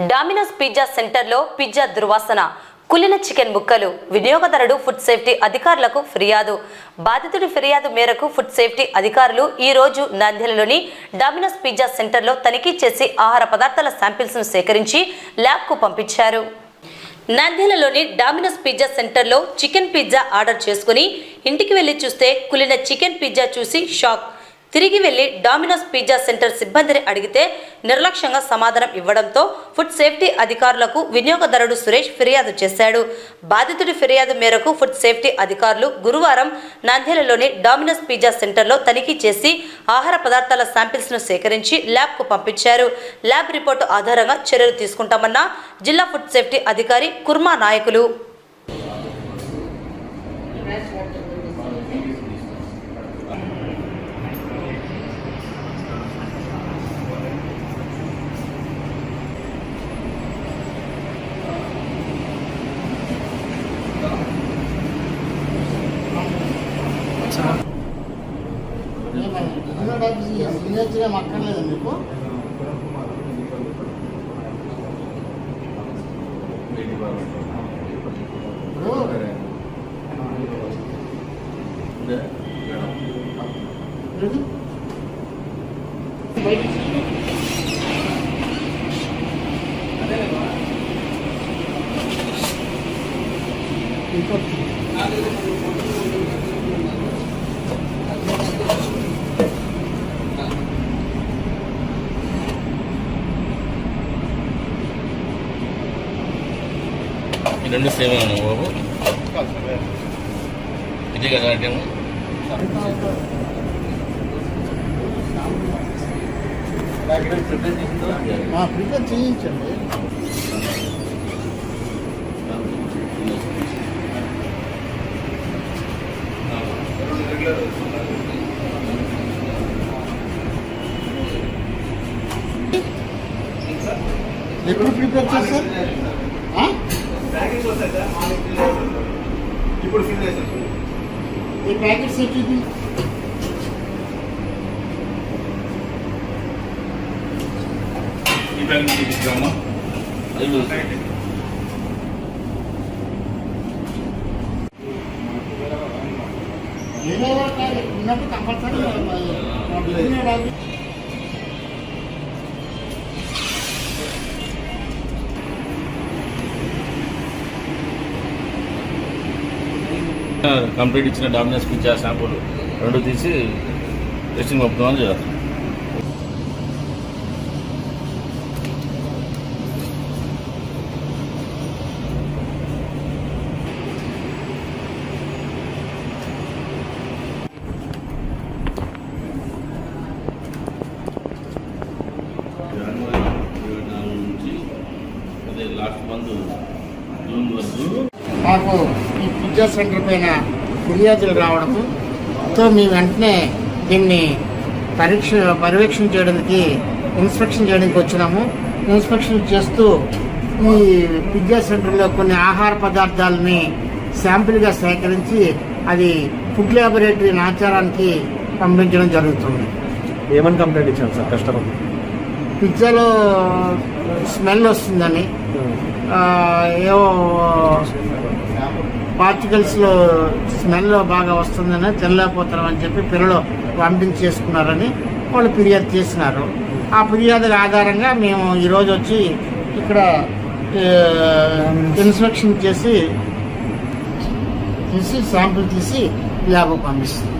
Dominoes pizza సెంటర్లో pizza దుర్వాసన కులిన chicken ముక్కలు వినియోగదారుడు ఫుడ్ సేఫ్టీ అధికారులకు ఫిర్యాదు. బాధితుడి ఫిర్యాదు మేరకు ఫుడ్ సేఫ్టీ అధికారులు ఈ రోజు నంద్యాలలోని డామినోస్ పిజ్జా సెంటర్లో తనిఖీ చేసి ఆహార పదార్థాల శాంపిల్స్ను సేకరించి ల్యాబ్కు పంపించారు. నంద్యాలలోని డామినోస్ పిజ్జా సెంటర్లో చికెన్ పిజ్జా ఆర్డర్ చేసుకుని ఇంటికి వెళ్ళి చూస్తే కులిన చికెన్ పిజ్జా చూసి షాక్. తిరిగి వెళ్ళి డామినోస్ పిజ్జా సెంటర్ సిబ్బందిని అడిగితే నిర్లక్ష్యంగా సమాధానం ఇవ్వడంతో ఫుడ్ సేఫ్టీ అధికారులకు వినియోగదారుడు సురేష్ ఫిర్యాదు చేశాడు. బాధితుడి ఫిర్యాదు మేరకు ఫుడ్ సేఫ్టీ అధికారులు గురువారం నంద్యాలలోని డామినోస్ పిజ్జా సెంటర్లో తనిఖీ చేసి ఆహార పదార్థాల శాంపిల్స్ను సేకరించి ల్యాబ్కు పంపించారు. ల్యాబ్ రిపోర్టు ఆధారంగా చర్యలు తీసుకుంటామన్న జిల్లా ఫుడ్ సేఫ్టీ అధికారి కుర్మా నాయకులు. సిగ్నేచర్ ఏం అక్కర్లేదు మీకు ఇప్పుడు రెడీ? సేమ్ బాబు ఇదే కదా ఐటమ్ ఆ, ప్రిపేర్ చేయించండి ఎప్పుడు ప్రిపేర్ చేస్తారు? ఇప్పుడు ఫిల్ చేసేసి ఈ ప్యాకెట్స్ ఎట్టిది ఈ నుంచి తీసుకురామా ఏదో ఒకటి ఉన్నప్పుడు కంపల్సరీ కంప్లీట్ ఇచ్చిన డామినెన్స్ పిచ్చి ఆ శాంపుల్ రెండు తీసి టెస్టింగ్ పంపుతామని నుంచి అదే లాస్ట్ మంత్ జూన్ వరకు మాకు ఈ పిజ్జా సెంటర్ పైన ఫిర్యాదులు రావడంతో మేము వెంటనే దీన్ని పరీక్ష పర్యవేక్షణ చేయడానికి ఇన్స్పెక్షన్ చేయడానికి వచ్చినాము. ఇన్స్పెక్షన్ చేస్తూ ఈ పిజ్జా సెంటర్లో కొన్ని ఆహార పదార్థాలని శాంపిల్గా సేకరించి అది ఫుడ్ ల్యాబొరేటరీ నాచారానికి పంపించడం జరుగుతుంది. ఏమని కంప్లైంట్ ఇచ్చాను సార్ కస్టమర్? పిజ్జాలో స్మెల్ వస్తుందని ఏవో పార్టికల్స్లో స్మెల్ బాగా వస్తుందని తెల్లపోతారు అని చెప్పి పిల్లలు వామిటింగ్ చేసుకున్నారని వాళ్ళు ఫిర్యాదు చేసినారు. ఆ ఫిర్యాదుల ఆధారంగా మేము ఈరోజు వచ్చి ఇక్కడ ఇన్స్పెక్షన్ చేసి తీసి శాంపుల్ తీసి ల్యాబ్ పంపిస్తుంది